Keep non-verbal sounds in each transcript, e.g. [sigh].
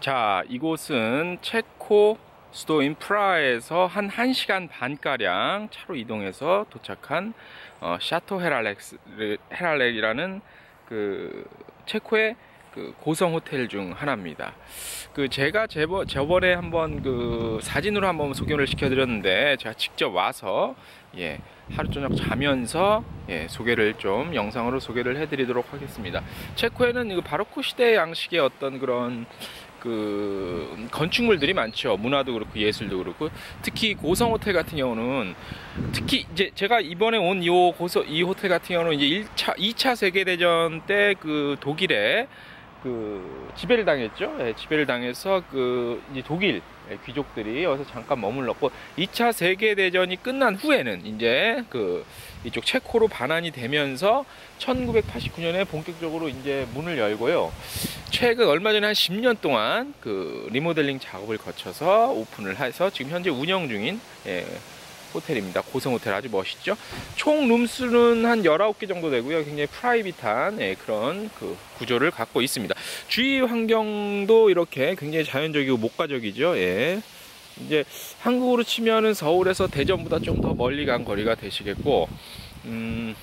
자, 이곳은 체코 수도인 프라하에서 한 1시간 반가량 차로 이동해서 도착한 어, 샤토 헤랄렉스, 헤랄렉이라는 그 체코의 그 고성 호텔 중 하나입니다. 그 제가 제버, 저번에 한번 그 사진으로 한번 소개를 시켜드렸는데 제가 직접 와서 예 하루 저녁 자면서 예 소개를 좀 영상으로 소개를 해드리도록 하겠습니다. 체코에는 그 바로크 시대 양식의 어떤 그런 그 건축물들이 많죠. 문화도 그렇고 예술도 그렇고 특히 고성 호텔 같은 경우는 특히 이제 제가 이번에 온 이 고서 이 호텔 같은 경우는 이제 1차 2차 세계 대전 때 그 독일에 그 지배를 당했죠. 예, 지배를 당해서 그 이제 독일 귀족들이 여기서 잠깐 머물렀고 2차 세계 대전이 끝난 후에는 이제 그 이쪽 체코로 반환이 되면서 1989년에 본격적으로 이제 문을 열고요. 최근 얼마 전에 한 10년 동안 그 리모델링 작업을 거쳐서 오픈을 해서 지금 현재 운영 중인 예, 호텔입니다. 고성 호텔 아주 멋있죠. 총 룸수는 한 19개 정도 되고요. 굉장히 프라이빗한 예, 그런 그 구조를 갖고 있습니다. 주위 환경도 이렇게 굉장히 자연적이고 목가적이죠. 예. 이제 한국으로 치면은 서울에서 대전보다 좀 더 멀리 간 거리가 되시겠고, 음,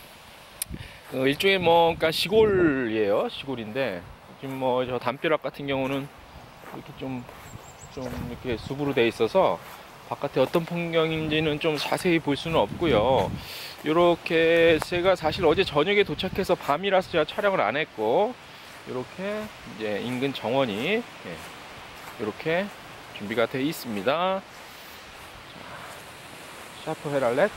어, 일종의 뭐, 그러니까 시골이에요. 시골인데, 지금 뭐, 저 담벼락 같은 경우는 이렇게 좀, 좀 이렇게 숲으로 돼 있어서, 바깥에 어떤 풍경인지는 좀 자세히 볼 수는 없고요. 이렇게 제가 사실 어제 저녁에 도착해서 밤이라서 제가 촬영을 안 했고, 이렇게 이제 인근 정원이 이렇게 준비가 되어 있습니다. 샤프 헤랄렛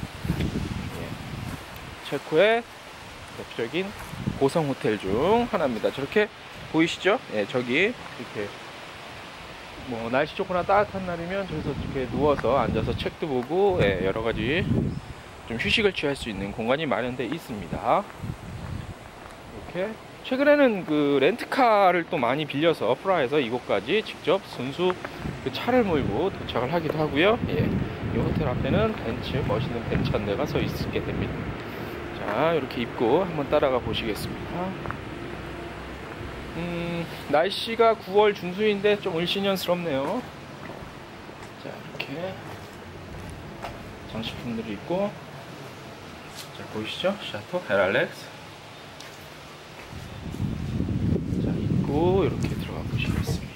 예. 체코의 대표적인 고성 호텔 중 하나입니다. 저렇게 보이시죠? 예, 저기 이렇게 뭐 날씨 좋거나 따뜻한 날이면 저기서 이렇게 누워서 앉아서 책도 보고 예, 여러 가지 좀 휴식을 취할 수 있는 공간이 마련되어 있습니다. 이렇게 최근에는 그 렌트카를 또 많이 빌려서 프라에서 이곳까지 직접 순수 그 차를 몰고 도착을 하기도 하고요. 예. 이 호텔 앞에는 벤츠, 멋있는 벤츠 한 대가 서 있게 됩니다. 자, 이렇게 입고 한번 따라가 보시겠습니다. 음, 날씨가 9월 중순인데 좀 을씨년스럽네요. 자, 이렇게 장식품들을 입고 자, 보이시죠? 샤토 헤랄렉스 자, 입고 이렇게 들어가 보시겠습니다.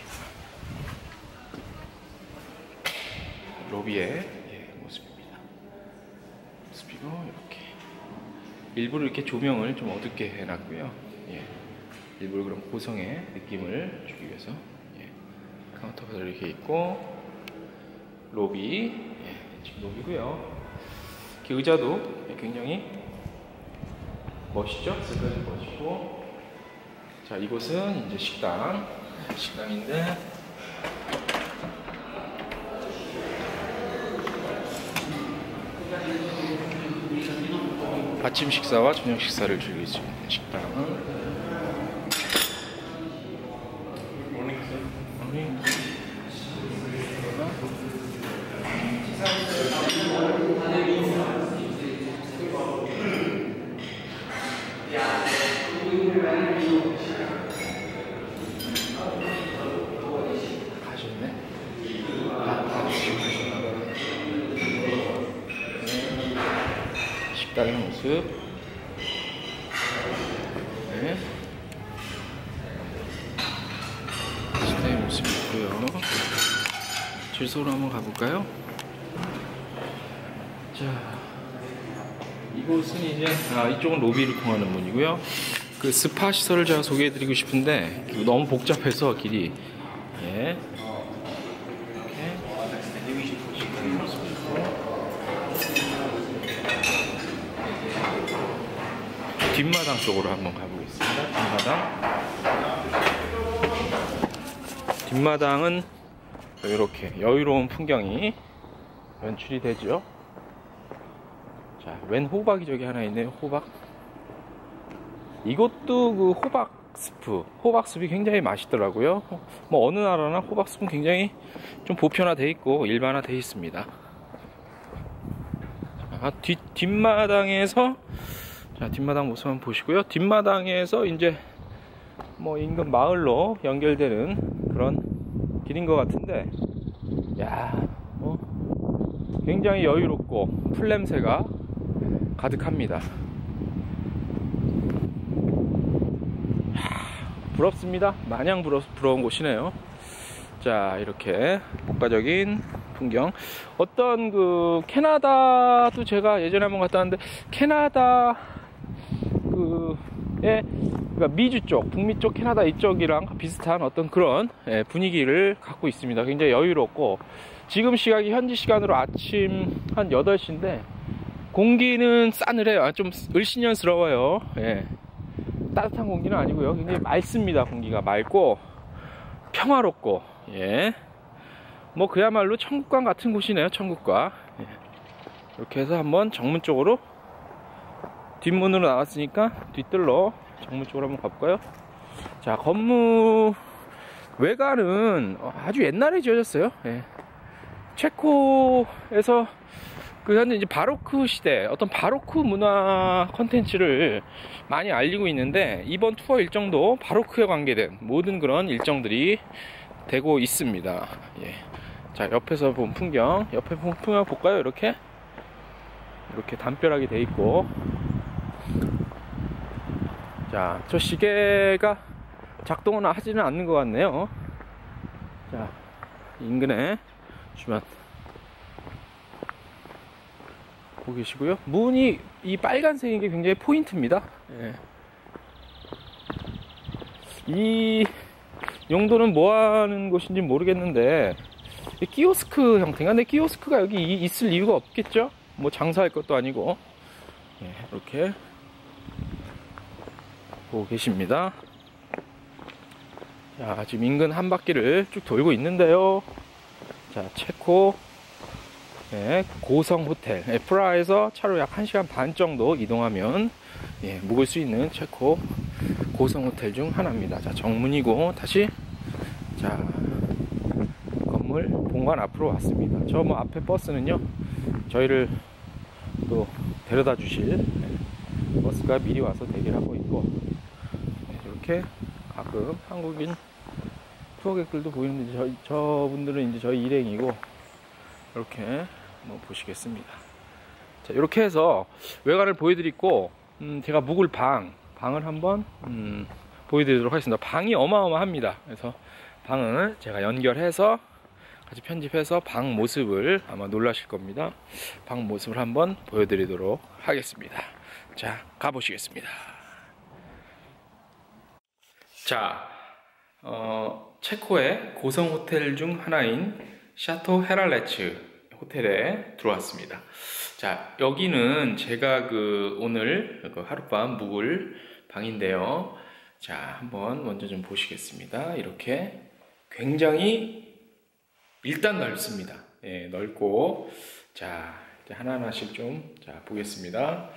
로비의 예, 모습입니다. 모습이고 이렇게 일부러 이렇게 조명을 좀 어둡게 해놨고요. 예. 일부러 그런 고성의 느낌을 주기 위해서 예. 카운터가 이렇게 있고 로비 예, 지금 로비고요. 의자도 굉장히 멋있죠? 색깔이 멋있고 자 이곳은 이제 식당 식당인데 아침 식사와 저녁 식사를 즐길 수 있는 식당 가셨네. 식당의 모습. 네. 식당의 모습이 있고요. 질소로 한번 가볼까요? 자, 이곳은 이제 아, 이쪽은 로비를 통하는 문이고요. 그 스파 시설을 제가 소개해드리고 싶은데 너무 복잡해서 길이 예. 뒷마당 쪽으로 한번 가보겠습니다. 뒷마당. 뒷마당은 이렇게 여유로운 풍경이 연출이 되죠. 자, 웬 호박이 저기 하나 있네요. 호박. 이것도 그 호박 스프, 호박 스프이 굉장히 맛있더라고요. 뭐 어느 나라나 호박 스프는 굉장히 좀 보편화돼 있고 일반화돼 있습니다. 자, 뒷 뒷마당에서 자, 뒷마당 모습 한번 보시고요. 뒷마당에서 이제 뭐 인근 마을로 연결되는 그런 길인 것 같은데, 야, 어, 굉장히 여유롭고 풀 냄새가 가득합니다. 부럽습니다. 마냥 부러, 부러운 곳이네요. 자, 이렇게 국가적인 풍경. 어떤 그 캐나다도 제가 예전에 한번 갔다 왔는데 캐나다 그의 그러니까 미주 쪽, 북미 쪽 캐나다 이쪽이랑 비슷한 어떤 그런 예, 분위기를 갖고 있습니다. 굉장히 여유롭고 지금 시각이 현지 시간으로 아침 한 8시인데 공기는 싸늘해요. 아, 좀 을씨년스러워요. 예. 따뜻한 공기는 아니고요. 굉장히 맑습니다. 공기가 맑고 평화롭고 예. 뭐 그야말로 천국관 같은 곳이네요. 천국과 예. 이렇게 해서 한번 정문 쪽으로 뒷문으로 나왔으니까 뒤뜰로 정문 쪽으로 한번 가볼까요? 자 건물 외관은 아주 옛날에 지어졌어요. 예. 체코에서 그 현재 이제 바로크 시대 어떤 바로크 문화 컨텐츠를 많이 알리고 있는데 이번 투어 일정도 바로크에 관계된 모든 그런 일정들이 되고 있습니다. 예. 자 옆에서 본 풍경 옆에 본 풍경 볼까요? 이렇게 이렇게 담벼락이 돼 있고 자 저 시계가 작동은 하지는 않는 것 같네요. 자 인근에 주변 보고 계시고요. 문이 이 빨간색인 게 굉장히 포인트입니다. 예. 이 용도는 뭐 하는 곳인지 모르겠는데 키오스크 형태가 근데 키오스크가 여기 있을 이유가 없겠죠? 뭐 장사할 것도 아니고 예, 이렇게 보고 계십니다. 자, 지금 인근 한 바퀴를 쭉 돌고 있는데요. 자, 체코 네, 고성 호텔 네, 프라하에서 차로 약 1시간 반 정도 이동하면 예, 묵을 수 있는 체코 고성 호텔 중 하나입니다. 자, 정문이고 다시 자 건물 본관 앞으로 왔습니다. 저 뭐 앞에 버스는요 저희를 또 데려다 주실 네, 버스가 미리 와서 대기하고 있고 네, 이렇게 가끔 한국인 투어객들도 보이는데 저, 저분들은 이제 저희 일행이고 이렇게 한번 보시겠습니다. 자, 이렇게 해서 외관을 보여드리고, 음, 제가 묵을 방, 방을 한번, 음, 보여드리도록 하겠습니다. 방이 어마어마합니다. 그래서 방을 제가 연결해서 같이 편집해서 방 모습을 아마 놀라실 겁니다. 방 모습을 한번 보여드리도록 하겠습니다. 자, 가보시겠습니다. 자, 어, 체코의 고성 호텔 중 하나인 샤토 헤랄레츠 호텔에 들어왔습니다. 자, 여기는 제가 그 오늘 그 하룻밤 묵을 방인데요. 자, 한번 먼저 좀 보시겠습니다. 이렇게 굉장히 일단 넓습니다. 예, 넓고 자, 하나하나씩 좀 자, 보겠습니다.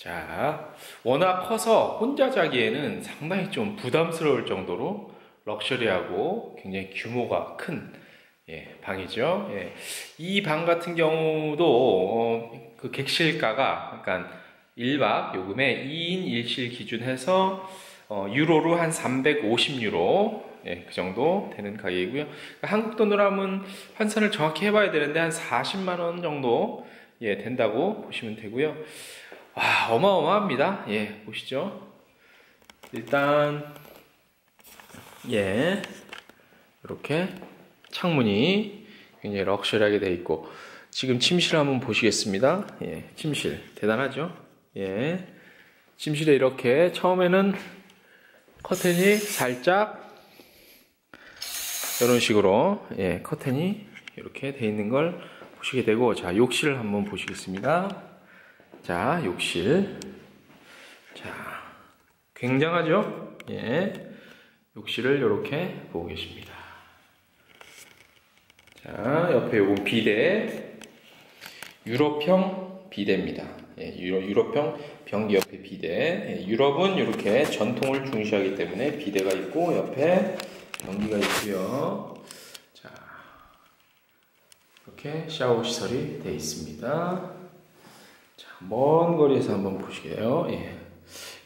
자, 워낙 커서 혼자 자기에는 상당히 좀 부담스러울 정도로 럭셔리하고 굉장히 규모가 큰 예, 방이죠. 예. 이 방 같은 경우도 어, 그 객실가가 그러니까 1박 요금에 2인 1실 기준해서 어, 유로로 한 350유로 예, 그 정도 되는 가격이고요. 그러니까 한국 돈으로 하면 환산을 정확히 해봐야 되는데 한 40만 원 정도 예, 된다고 보시면 되고요. 와 어마어마합니다. 예, 보시죠. 일단 예 이렇게 창문이 굉장히 럭셔리하게 되어 있고 지금 침실 한번 보시겠습니다. 예, 침실 대단하죠? 예, 침실에 이렇게 처음에는 커튼이 살짝 이런 식으로 예, 커튼이 이렇게 되어 있는 걸 보시게 되고 자 욕실을 한번 보시겠습니다. 자 욕실 자 굉장하죠? 예, 욕실을 이렇게 보고 계십니다. 자, 옆에 요건 비대. 유럽형 비대입니다. 예, 유럽, 형 변기 옆에 비대. 예, 유럽은 이렇게 전통을 중시하기 때문에 비대가 있고 옆에 변기가 있고요. 자, 이렇게 샤워 시설이 되어 있습니다. 자, 먼 거리에서 한번 보시게요. 예.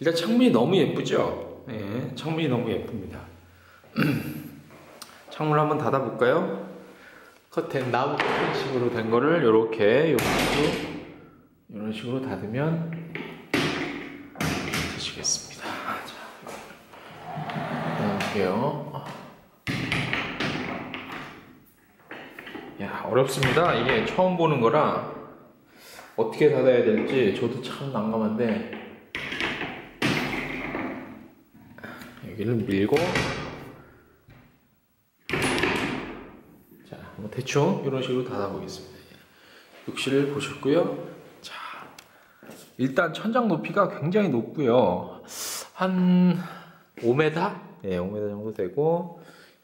일단 창문이 너무 예쁘죠? 예, 창문이 너무 예쁩니다. [clears throat] 창문을 한번 닫아볼까요? 커튼 나무 커튼 식으로 된 거를 이렇게 이런 식으로 이런 식으로 닫으면 되시겠습니다. 자, 닫을게요. 야 어렵습니다. 이게 처음 보는 거라 어떻게 닫아야 될지 저도 참 난감한데 여기를 밀고 자, 뭐 대충 이런 식으로 닫아보겠습니다. 욕실을 보셨고요. 자, 일단 천장 높이가 굉장히 높고요. 한 5m? 네, 5m 정도 되고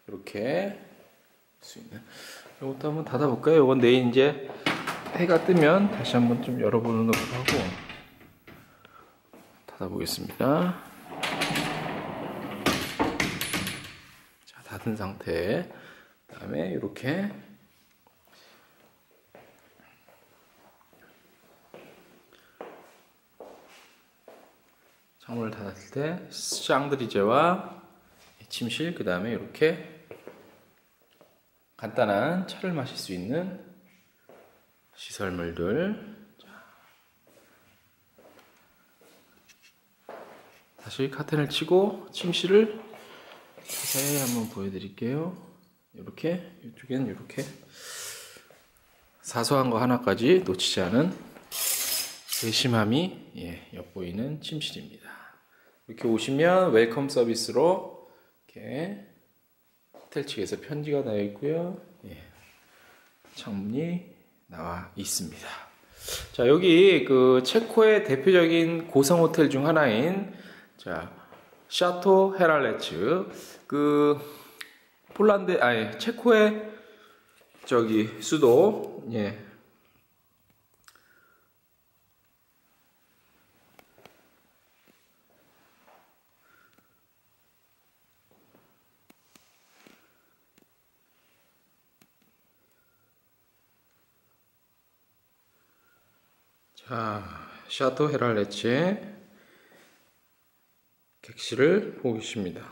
이렇게 수 있는. 이것도 한번 닫아볼까요? 이건 내일 이제 해가 뜨면 다시 한번 좀 열어보는 것도 하고 닫아보겠습니다. 자, 닫은 상태. 그 다음에 이렇게 창문을 닫았을 때 샹드리제와 침실 그 다음에 이렇게 간단한 차를 마실 수 있는 시설물들 자. 다시 카텐을 치고 침실을 자세히 한번 보여드릴게요 이렇게 이쪽에는 이렇게 사소한 거 하나까지 놓치지 않은 세심함이 예, 엿보이는 침실입니다 이렇게 오시면 웰컴 서비스로 이렇게 호텔 측에서 편지가 나와 있고요. 예. 창문이 나와 있습니다. 자, 여기 그 체코의 대표적인 고성 호텔 중 하나인 자, 샤토 헤랄레츠 그 폴란드 아니 체코의 저기 수도 예. 자, 샤토 헤랄레츠의 객실을 보고 계십니다.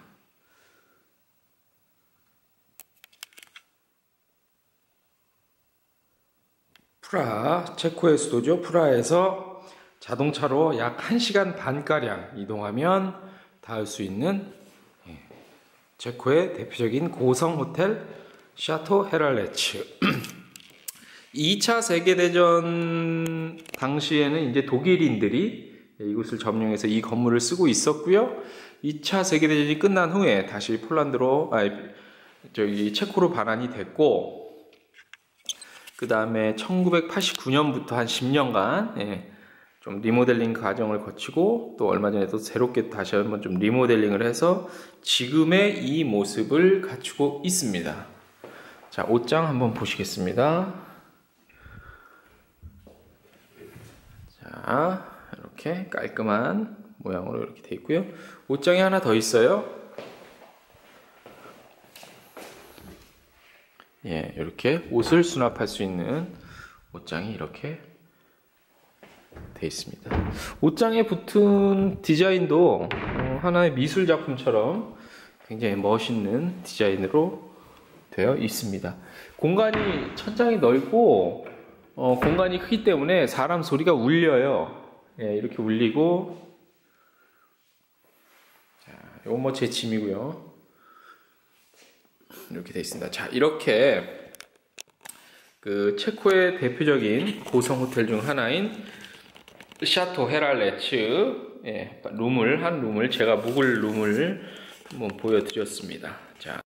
프라, 체코의 수도죠. 프라에서 자동차로 약 1시간 반가량 이동하면 닿을 수 있는 예, 체코의 대표적인 고성 호텔 샤토 헤랄레츠. [clears throat] 2차 세계대전 당시에는 이제 독일인들이 이곳을 점령해서 이 건물을 쓰고 있었고요. 2차 세계대전이 끝난 후에 다시 폴란드로, 아니, 저기 체코로 반환이 됐고, 그 다음에 1989년부터 한 10년간, 예, 좀 리모델링 과정을 거치고, 또 얼마 전에 도 새롭게 다시 한번 좀 리모델링을 해서 지금의 이 모습을 갖추고 있습니다. 자, 옷장 한번 보시겠습니다. 자, 이렇게 깔끔한 모양으로 이렇게 되어 있고요. 옷장이 하나 더 있어요. 예, 이렇게 옷을 수납할 수 있는 옷장이 이렇게 되어 있습니다. 옷장에 붙은 디자인도 어, 하나의 미술 작품처럼 굉장히 멋있는 디자인으로 되어 있습니다. 공간이 천장이 넓고 어, 공간이 크기 때문에 사람 소리가 울려요. 예, 이렇게 울리고 자, 이건 뭐 제 짐이고요. 이렇게 되어 있습니다. 자, 이렇게 그 체코의 대표적인 고성 호텔 중 하나인 샤토 헤랄레츠 예, 룸을 한 룸을 제가 묵을 룸을 한번 보여드렸습니다. 자.